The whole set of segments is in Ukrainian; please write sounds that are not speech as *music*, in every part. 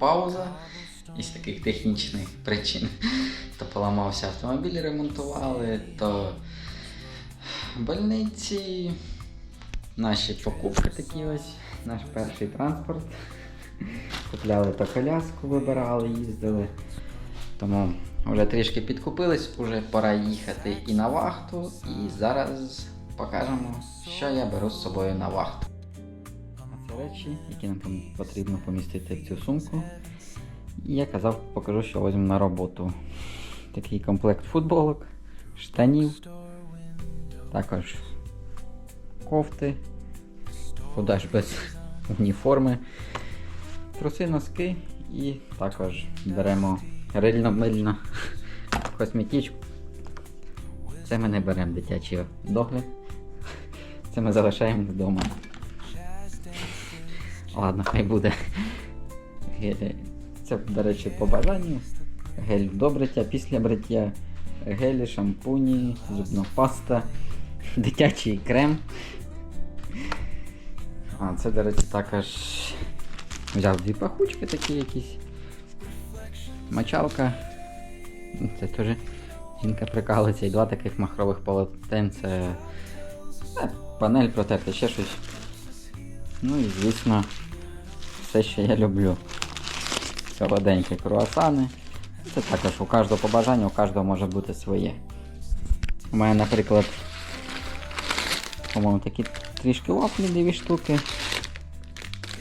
пауза із таких технічних причин. То поламався автомобіль, ремонтували, то больниці. Наші покупки такі ось, наш перший транспорт. Купляли то коляску, вибирали, їздили. Тому вже трішки підкупились, вже пора їхати і на вахту. І зараз покажемо, що я беру з собою на вахту. Речі, які нам потрібно помістити в цю сумку. І я казав, покажу, що візьму на роботу. Такий комплект футболок, штанів, також кофти, куди ж без уніформи, труси, носки і також беремо рильно-мильно косметичку. Це ми не беремо дитячий догляд. Це ми залишаємо вдома. Ладно, хай буде. Це, до речі, по бажанню. Гель до бриття, після бриття, гелі, шампуні, зубна паста, дитячий крем. А, це, до речі, також взяв дві пахучки такі якісь. Мочалка. Це теж жінка прикалується. І два таких махрових полотен. Це панель протерти, ще щось. Ну і звісно, все, що я люблю. Солоденькі круасани. Це також у кожного по бажанню, у кожного може бути своє. У мене, наприклад, по-моєму, такі трішки вафлі, дві штуки.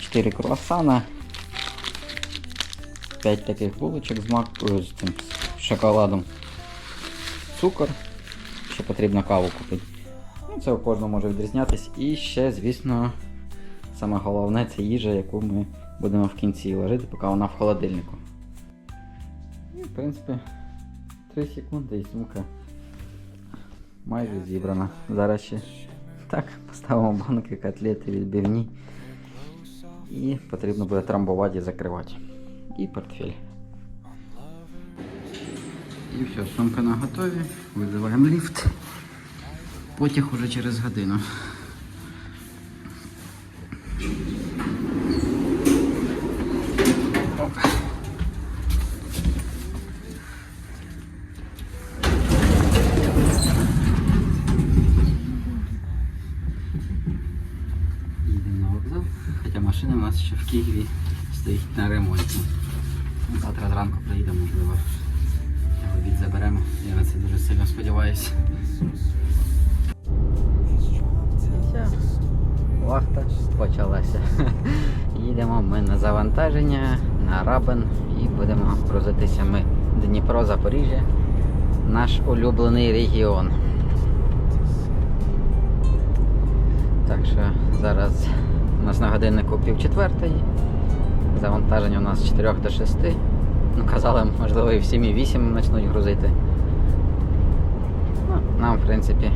4 круасана. 5 таких булочок з, мак... о, з, цим, з шоколадом. Цукор. Ще потрібно каву купити. Ну, це у кожного може відрізнятись. І ще, звісно, саме головне це їжа, яку ми будемо в кінці ложити, поки вона в холодильнику. І, в принципі, 3 секунди і сумка майже зібрана. Зараз ще так, поставимо банки, котлети, відбивні. І потрібно буде трамбувати і закривати. І портфель. І все, сумка на готові. Визиваємо ліфт. Потяг уже через годину. Опа. Їдемо на вокзал, хоча машина у нас ще в Києві стоїть на ремонті. Завтра зранку приїдемо, можливо. Обід заберемо. Я на це дуже сильно сподіваюся. Вахта почалася. Їдемо ми на завантаження, на Рабен і будемо грузитися ми Дніпро, Запоріжжя, наш улюблений регіон. Так що зараз у нас на годиннику пів четвертої. Завантаження у нас з 4 до 6. Ну, казали, можливо, і в 7-8 почнуть грузити. Ну, нам, в принципі,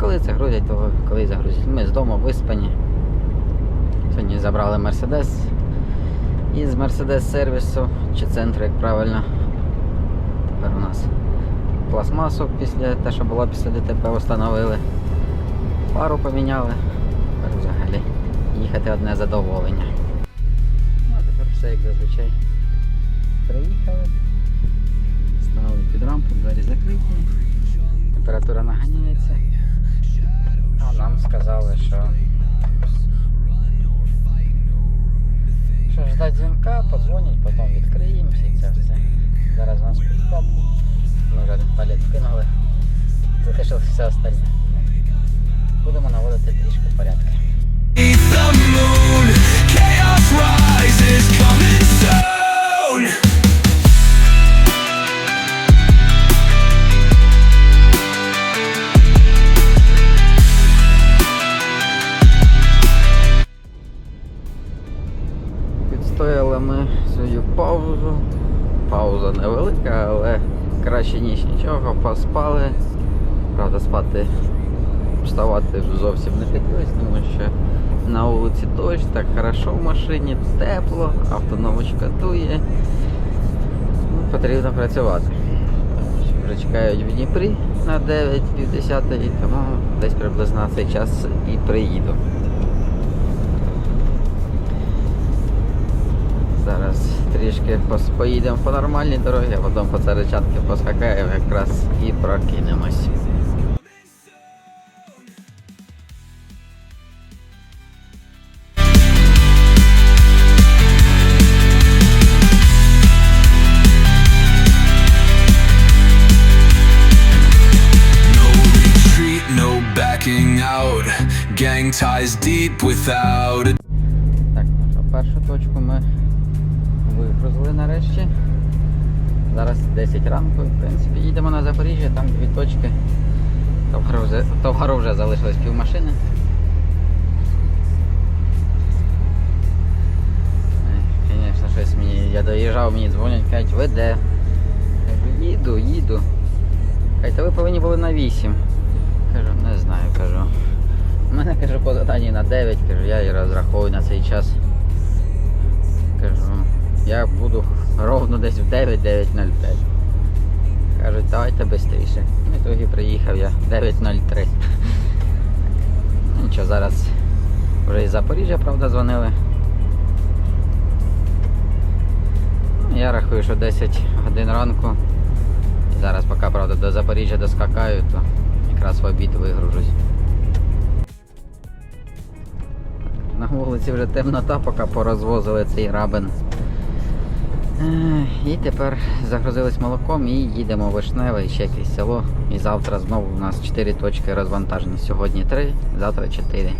коли це грузять, то коли загрузять. Ми з дому виспані. Сьогодні забрали Мерседес із Мерседес сервісу чи центру, як правильно. Тепер у нас пластмасу після те, що було після ДТП, встановили. Пару поміняли. Тепер взагалі їхати одне задоволення. Ну, а тепер все як зазвичай. Приїхали. Стали під рампу, двері закриті. Температура наганяється. А нам сказали, що. Що ждать дзвінка, подзвонять, потім відкриємося і це все. Зараз у нас підстап. Ми вже один палець вкинули. Залишилось все остальне. Будемо наводити трішки порядки. Паузу. Пауза невелика, але краще ніж нічого, поспали. Правда, спати вставати зовсім не хотілося, тому що на вулиці дощ, так хорошо в машині, тепло, автономочка дує. Ну, потрібно працювати. Вже чекають в Дніпрі на 9 50 тому десь приблизно цей час і приїду. Трішки поїдемо по нормальній дорозі, а потім по царичанки поскакаємо якраз і прокинемось. Gang ties deep without a Так, що, першу точку ми вигрузили нарешті. Зараз 10 ранку, в принципі, їдемо на Запоріжжя, там дві точки. Товару вже, товару вже залишилось півмашини. Звісно, щось мені. Я доїжджав, мені дзвонять, кажуть, ви де? Кажу, їду, їду. Кажуть, та ви повинні були на 8. Кажу, не знаю, кажу. У мене кажу по заданні на 9, кажу, я і розраховую на цей час. Я буду ровно десь в 9, 9.05. Кажуть, давайте швидше. Ну, і тоді приїхав я 9.03. Нічого, зараз вже із Запоріжжя, правда, дзвонили. Ну, Я рахую, що 10 годин ранку. І зараз, поки правда до Запоріжжя доскакаю, то якраз в обід вигружусь. На вулиці вже темнота, поки порозвозили цей рабин. Ех, І тепер загрузились молоком і їдемо в Вишневе, і ще якесь село. І завтра знову у нас 4 точки розвантажені. Сьогодні 3, завтра 4.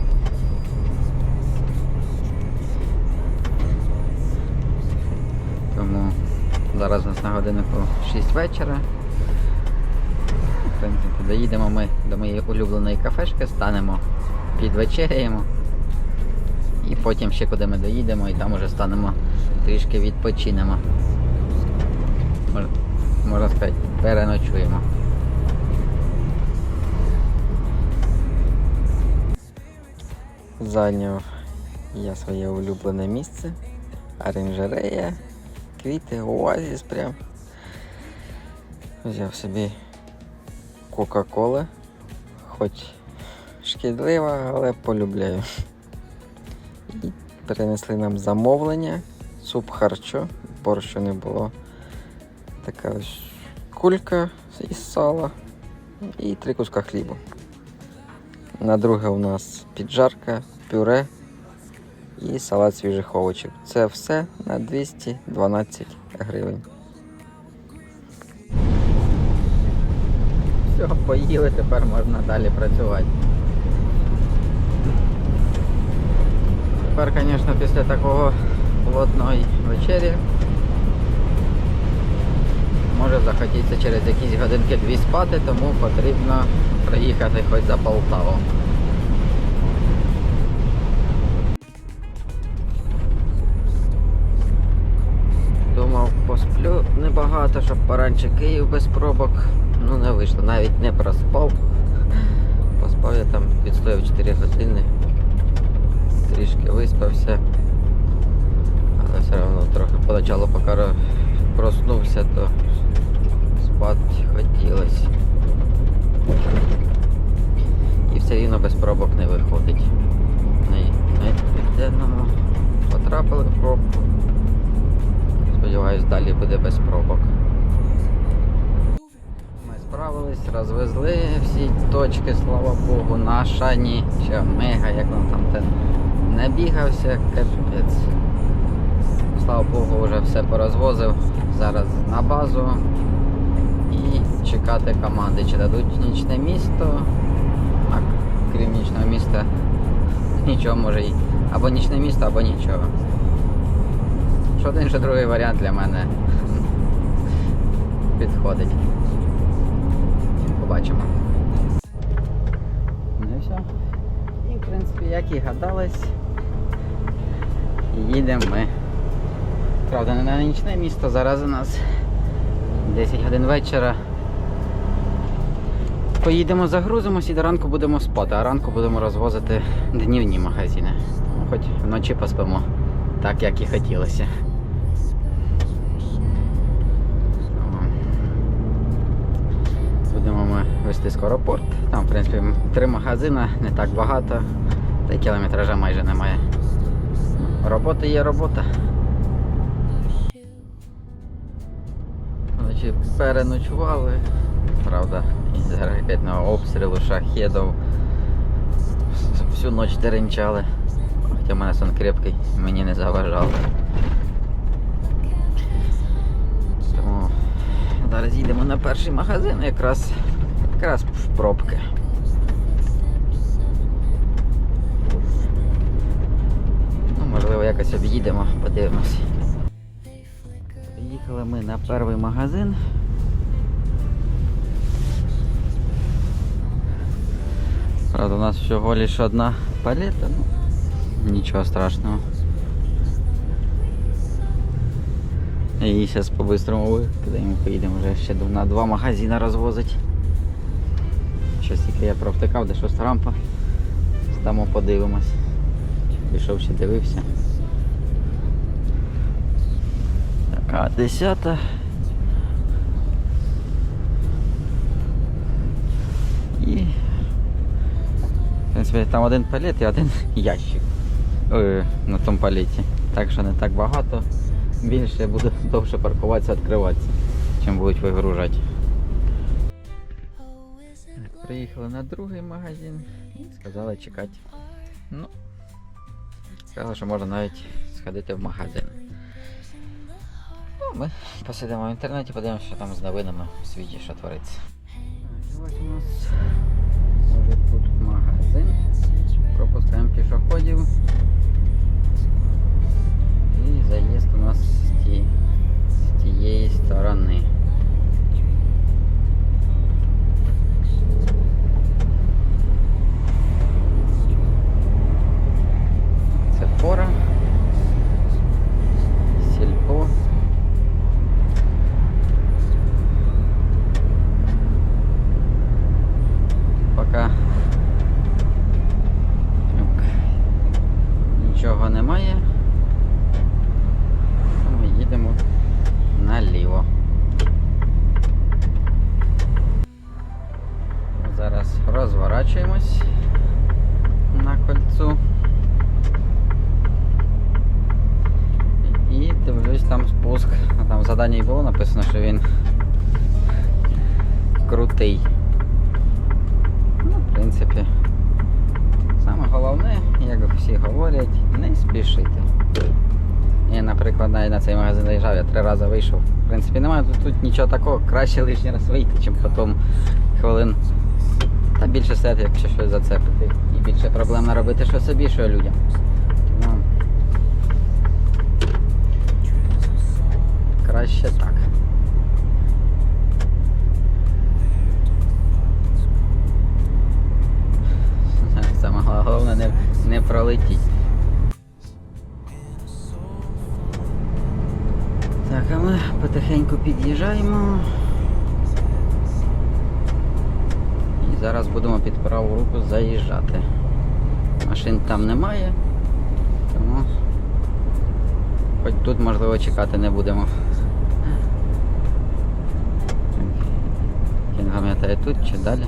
Тому зараз у нас на годиннику 6 вечора. В принципі, доїдемо ми до моєї улюбленої кафешки, станемо, підвечеряємо. І потім ще куди ми доїдемо і там уже станемо трішки відпочинемо. Мож- Можна сказати, переночуємо. Зайняв я своє улюблене місце. Оранжерея, квіти, оазіс прям. Взяв собі Кока-Кола. Хоч шкідлива, але полюбляю. І перенесли нам замовлення, суп харчо, борщу не було. Така ось кулька із сала і три куска хлібу. На друге у нас піджарка, пюре і салат свіжих овочів. Це все на 212 гривень. Все, поїли, тепер можна далі працювати. Тепер, звісно, після такого плотної вечері може захотіться через якісь годинки дві спати, тому потрібно приїхати хоч за Полтаву. Думав, посплю небагато, щоб поранче Київ без пробок. Ну не вийшло, навіть не проспав. Поспав я там, відстояв 4 години трішки виспався. Все одно трохи поначалу, поки проснувся, то спати хотілося. І все рівно без пробок не виходить. На, південному потрапили в пробку. Сподіваюсь, далі буде без пробок. Ми справились, розвезли всі точки, слава Богу, на шані, ще мега, як він там те не бігався, капець. Слава Богу, вже все порозвозив. Зараз на базу і чекати команди, чи дадуть нічне місто. А крім нічного міста *laughs* нічого може й. Або нічне місто, або нічого. Що один, що другий варіант для мене *laughs* підходить. Побачимо. Ну і все. І в принципі, як і гадалось, їдемо ми. Правда, не на нічне місто, зараз у нас 10 годин вечора. Поїдемо, загрузимось і до ранку будемо спати, а ранку будемо розвозити днівні магазини. Хоч вночі поспимо, так як і хотілося. Будемо ми вести скоро порт. Там, в принципі, три магазини, не так багато, та й кілометража майже немає. Робота є робота. Хлопці переночували. Правда, із ракетного обстрілу шахедів всю ніч деренчали. Хоча в мене сон крепкий, мені не заважало. Тому зараз їдемо на перший магазин, якраз, якраз в пробки. Ну, можливо, якось об'їдемо, подивимось. Приїхали ми на перший магазин. Правда, у нас всього лише одна палета, ну нічого страшного. І зараз по-бистрому викидаємо, поїдемо вже ще на два магазини розвозить. Щось тільки я провтикав, де шоста рампа. Там подивимось. Пішов ще дивився. Така десята. І в принципі там один палет і один *laughs* ящик. Ой, на тому палеті. Так що не так багато. Більше я буду *laughs* довше паркуватися, відкриватися, чим будуть вигружати. Приїхали на другий магазин і сказали чекати. Ну, сказали, що можна навіть сходити в магазин. Ну, ми посидимо в інтернеті, подивимося, що там з новинами в світі, що твориться. Так, ось у нас може тут магазин. Пропускаємо Так, нічого немає. Ми їдемо наліво. Зараз розворачуємось на кольцу. І дивлюсь там спуск. Там в заданні було написано, що він крутий. Принципі, саме головне, як всі говорять, не спішити. Я, наприклад, навіть на цей магазин заїжджав, я три рази вийшов. В принципі, немає тут, тут нічого такого, краще лишній раз вийти, чим потім хвилин. Та більше стояти, якщо щось зацепити. І більше проблем наробити що собі, що людям. Праву руку заїжджати. Машин там немає, тому хоч тут можливо чекати не будемо. Він пам'ятає тут чи далі?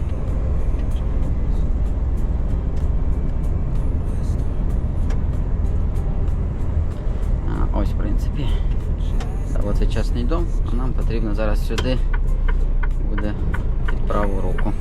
А, ось в принципі. Оце частний дом, а нам потрібно зараз сюди буде під праву руку.